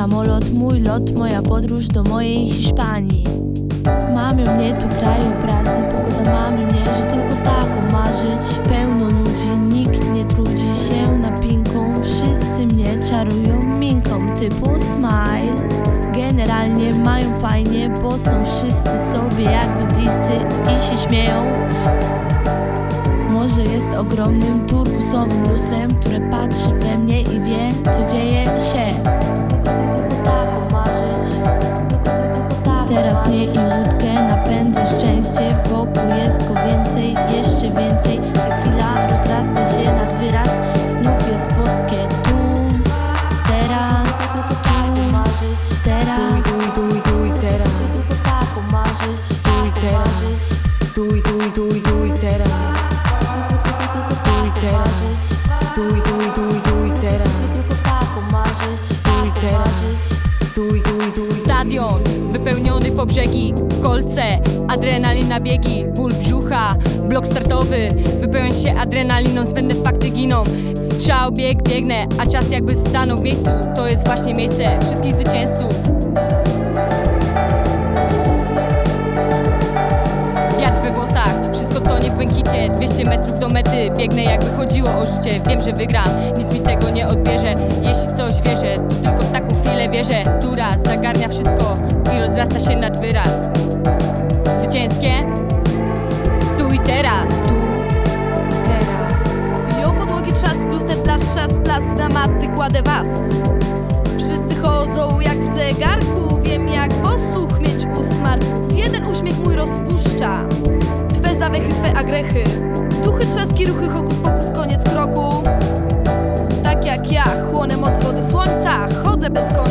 samolot, mój lot, moja podróż do mojej Hiszpanii. Mamy mnie tu krajobrazy, pogoda mamy mnie, że tylko taką marzyć. Pełno ludzi, nikt nie trudzi się napinką. Wszyscy mnie czarują minką typu smile. Generalnie mają fajnie, bo są wszyscy sobie jakby bliscy i się śmieją. Może jest ogromnym turbusowym lustrem, które patrzy we mnie i wie, co dzieje Teraz po brzegi, kolce, adrenalina biegi, ból brzucha, blok startowy, wypełnia się adrenaliną, zbędne fakty giną. Strzał, bieg, biegnę, a czas jakby stanął w miejscu. To jest właśnie miejsce wszystkich zwycięzców. Wiatr we włosach, wszystko to nie w błękicie 200 metrów do mety, biegnę jakby chodziło o życie Wiem, że wygram, nic mi tego nie odbierze Jeśli w coś wierzę, to tylko w taką chwilę wierzę Która zagarnia wszystko i rozrasta się nad wyraz. Zwycięskie? Tu i teraz. Tu, Teraz. Jo podłogi trzask, luster blaszcza, splask na maty kładę was. Wszyscy chodzą jak w zegarku, wiem jak posłuch mieć usmarków Jeden uśmiech mój rozpuszcza, twe zawiechy, twe agrechy. Duchy, trzaski, ruchy, hokus pokus, koniec kroku. Tak jak ja, chłonę moc wody słońca Chodzę bez końca,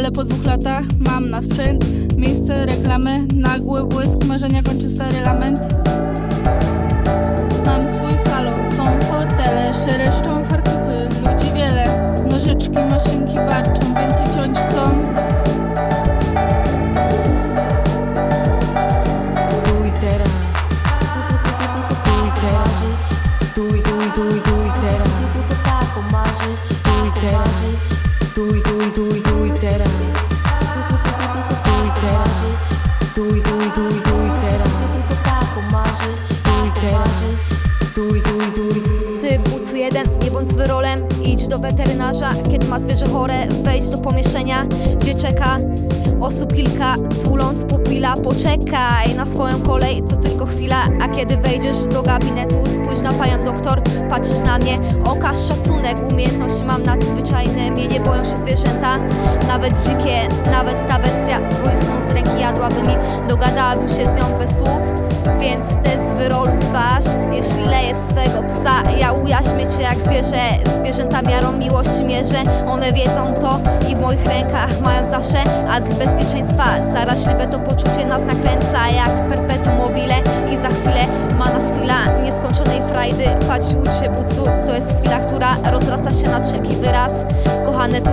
ale po dwóch latach mam na sprzęt, miejsce, reklamy, nagły błysk, marzenia kończy stary lament. Mam swój salon, są fotele, szereszczą fartuchy, ludzi wiele, nożyczki, maszynki barczą, więcej ciąć chcą. Tuj, teraz. Tuj, teraz. Tuj, tuj, tuj, tuj, teraz. Tylko tak Tuj, teraz. Tuj, tuj, tuj, tuj, teraz. Do weterynarza, kiedy ma zwierzę chore Wejdź do pomieszczenia, gdzie czeka Osób kilka, tuląc pupila. Poczekaj na swoją kolej, to tylko chwila. A kiedy wejdziesz do gabinetu Spójrz na panią doktor, patrzysz na mnie. Okaż szacunek, umiejętności mam nadzwyczajne. Mnie nie boją się zwierzęta Nawet dzikie, nawet ta bestia. Z snów z ręki jadłaby mi. Dogadałabym się z nią bez słów Ja ujaśmię cię jak zwierzę. Zwierzęta miarą miłości mierzę. One wiedzą to i w moich rękach Mają zawsze azyl bezpieczeństwa. Zaraźliwe to poczucie nas nakręca Jak perpetuum mobile I za chwilę ma nas chwila Nieskończonej frajdy. Patrz się bucu To jest chwila, która rozrasta się nad wszelki wyraz. Kochane tu